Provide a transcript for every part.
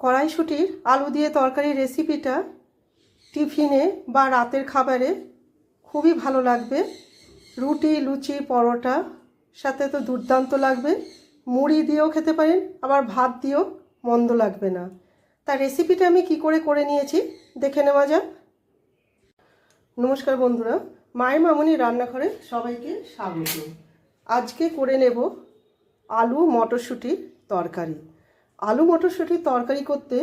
কড়াইশুটির আলু দিয়ে তরকারি রেসিপিটা টিফিনে বা রাতের খাবারে খুবই ভালো লাগবে। রুটি, লুচি, পরোটা সাথে তো দুর্দান্ত লাগবে। মুড়ি দিয়েও খেতে পারেন, আবার ভাত দিয়েও মন্দ লাগবে না। তার রেসিপিটা আমি কি করে করে নিয়েছি দেখে নেওয়া যাক। নমস্কার বন্ধুরা, মায়ের মামনি রান্নাঘরে সবাইকে স্বাগত। আজকে করে নেব আলু মটরশুঁটির তরকারি। আলু মটরশুঁটির তরকারি করতে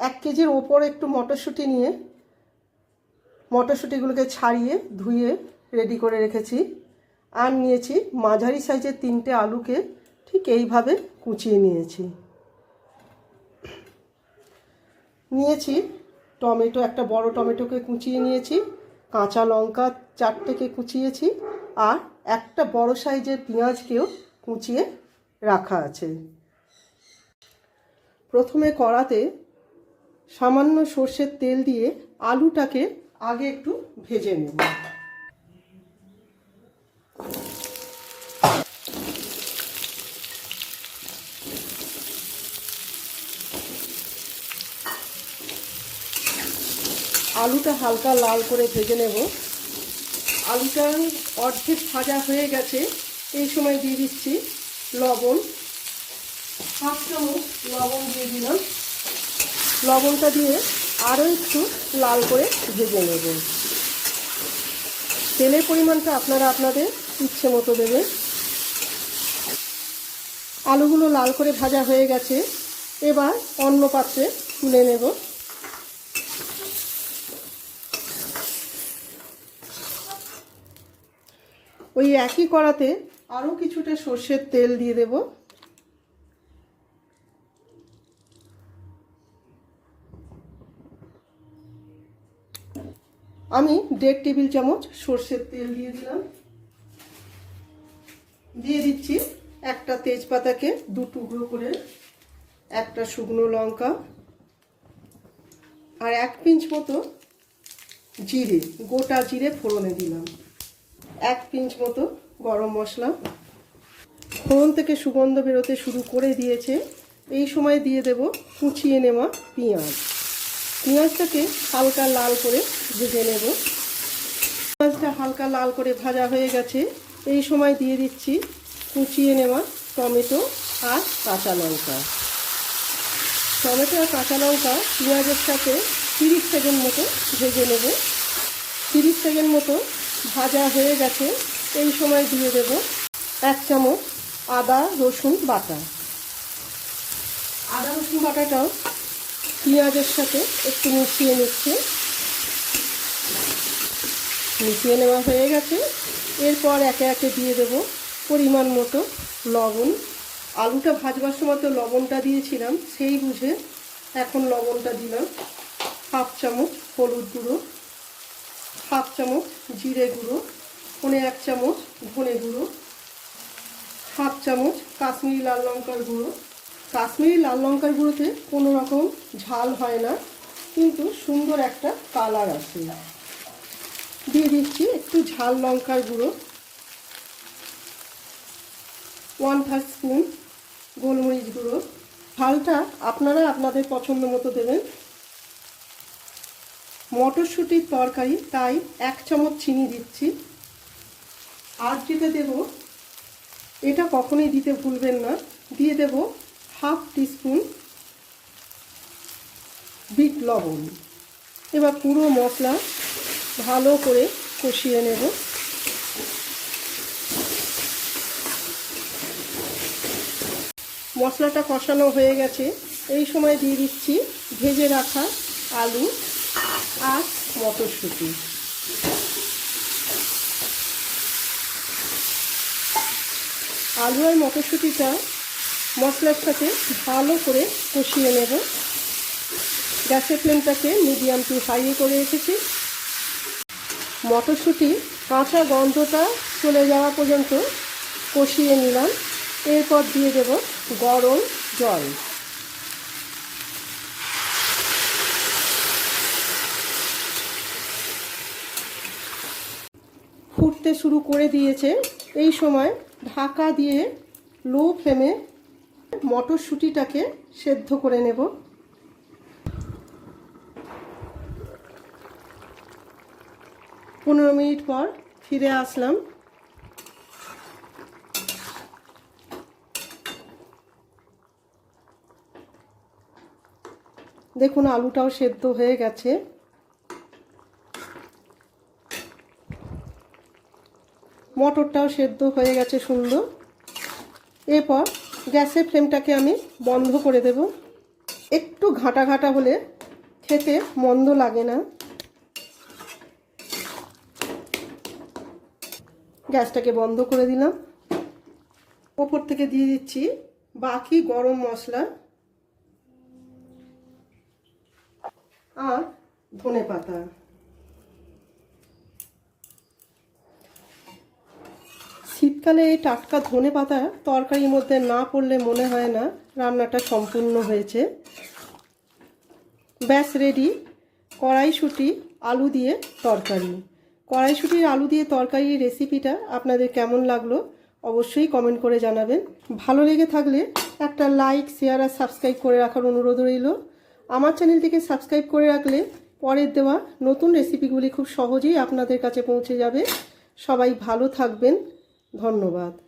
এক কেজির ওপর একটু মটরশুঁটি নিয়ে মটরশুঁটিগুলোকে ছাড়িয়ে, ধুয়ে রেডি করে রেখেছি। আর নিয়েছি মাঝারি সাইজের তিনটে আলুকে ঠিক এইভাবে কুচিয়ে নিয়েছি। নিয়েছি টমেটো, একটা বড় টমেটোকে কুচিয়ে নিয়েছি, কাঁচা লঙ্কা চারটেকে কুচিয়েছি আর একটা বড় সাইজের পেঁয়াজকেও কুচিয়ে রাখা আছে। প্রথমে কড়াতে সামান্য সর্ষের তেল দিয়ে আলুটাকে আগে একটু ভেজে নেব। আলুটা হালকা লাল করে ভেজে নেব। আলুটা অর্ধেক ভাজা হয়ে গেছে। এই সময় দিয়ে দিচ্ছি লবণ। হাফ চামচ লবণ দিয়ে দিলাম। লবণটা দিয়ে আরও একটু লাল করে ভেজে নেব। তেলের পরিমাণটা আপনারা আপনাদের ইচ্ছে মতো দেবেন। আলুগুলো লাল করে ভাজা হয়ে গেছে। এবার অন্য পাত্রে তুলে নেব। ওই একই কড়াতে আরও কিছুটা সর্ষের তেল দিয়ে দেব। আমি দেড় টেবিল চামচ সর্ষের তেল দিয়ে দিলাম দিয়ে দিচ্ছি একটা তেজপাতাকে দু টুকরো করে, একটা শুকনো লঙ্কা আর এক পিঞ্চ মতো জিরে, গোটা জিরে ফোড়নে দিলাম। এক পিঞ্চ মতো গরম মশলা। ফোড়ন থেকে সুগন্ধ বেরোতে শুরু করে দিয়েছে। এই সময় দিয়ে দেব কুচিয়ে নেওয়া পেঁয়াজ। পেঁয়াজটাকে হালকা লাল করে ভেজে নেব। পেঁয়াজটা হালকা লাল করে ভাজা হয়ে গেছে। এই সময় দিয়ে দিচ্ছি কুচিয়ে নেওয়া টমেটো আর কাঁচা লঙ্কা। টমেটো আর কাঁচা লঙ্কা পেঁয়াজের সাথে তিরিশ সেকেন্ড মতো ভেজে নেব। তিরিশ সেকেন্ড মতো ভাজা হয়ে গেছে। এই সময় দিয়ে দেব এক চামচ আদা রসুন বাটা। আদা রসুন বাটাটাও পেঁয়াজের সাথে একটু মিশিয়ে নিচ্ছে। মিশিয়ে নেওয়া হয়ে গেছে। এরপর একে একে দিয়ে দেব পরিমাণ মতো লবণ। আলুটা ভাজবার সময় তো লবণটা দিয়েছিলাম, সেই বুঝে এখন লবণটা দিলাম। হাফ চামচ হলুদ গুঁড়ো, হাফ চামচ জিরে গুঁড়ো, পনে এক চামচ ধনে গুঁড়ো, হাফ চামচ কাশ্মীরি লাল লঙ্কার গুঁড়ো কাশ্মীরি লাল লঙ্কার গুঁড়োতে কোনো রকম ঝাল হয় না, কিন্তু সুন্দর একটা কালার আসে দিয়ে দিচ্ছি একটু ঝাল লঙ্কার গুঁড়ো। ওয়ান থার্ড স্পুন গোলমরিচ গুঁড়ো। ঝালটা আপনারা আপনাদের পছন্দ মতো দেবেন। মটরশুঁটির তরকারি, তাই এক চামচ চিনি দিচ্ছি। আর যেটা দেব, এটা কখনোই দিতে ভুলবেন না। দিয়ে দেব হাফ টিস্পুন বিট লবণ। এবার পুরো মশলা ভালো করে কষিয়ে নেব। মশলাটা কষানো হয়ে গেছে। এই সময় দিয়ে দিচ্ছি ভেজে রাখা আলু আর মটরশুঁটি। আলু আর মটরশুঁটিটা মশলার সাথে ভালো করে কষিয়ে নেব। গ্যাসের ফ্লেমটাকে মিডিয়াম টু হাইয়ে করে রেখেছি। মটরশুঁটি কাঁচা গন্ধটা চলে যাওয়া পর্যন্ত কষিয়ে নিলাম। এরপর দিয়ে দেব গরম জল। ফুটতে শুরু করে দিয়েছে। এই সময় ঢাকা দিয়ে লো ফ্লেমে মটরশুঁটিটাকে সেদ্ধ করে নেব। পনেরো মিনিট পর ফিরে আসলাম। দেখুন, আলুটাও সেদ্ধ হয়ে গেছে। মটরটাও সেদ্ধ হয়ে গেছে সুন্দর। এরপর গ্যাসের ফ্লেমটাকে আমি বন্ধ করে দেব। একটু ঘাটা ঘাটা হলে খেতে মন্দ লাগে না। গ্যাসটাকে বন্ধ করে দিলাম। ওপর থেকে দিয়ে দিচ্ছি বাকি গরম মশলা আর ধনে পাতা। শীতকালে এই টাটকা ধনে পাতা তরকারির মধ্যে না পড়লে মনে হয় না রান্নাটা সম্পূর্ণ হয়েছে। ব্যাস রেডি কড়াইশুঁটি, আলু দিয়ে তরকারি। কড়াইশুঁটির আলু দিয়ে তরকারির রেসিপিটা আপনাদের কেমন লাগল অবশ্যই কমেন্ট করে জানাবেন। ভালো লেগে থাকলে একটা লাইক শেয়ার আর সাবস্ক্রাইব করে রাখার অনুরোধ রইল। আমার চ্যানেলটিকে সাবস্ক্রাইব করে রাখলে পরের দেওয়া নতুন রেসিপিগুলি খুব সহজেই আপনাদের কাছে পৌঁছে যাবে। সবাই ভালো থাকবেন। ধন্যবাদ।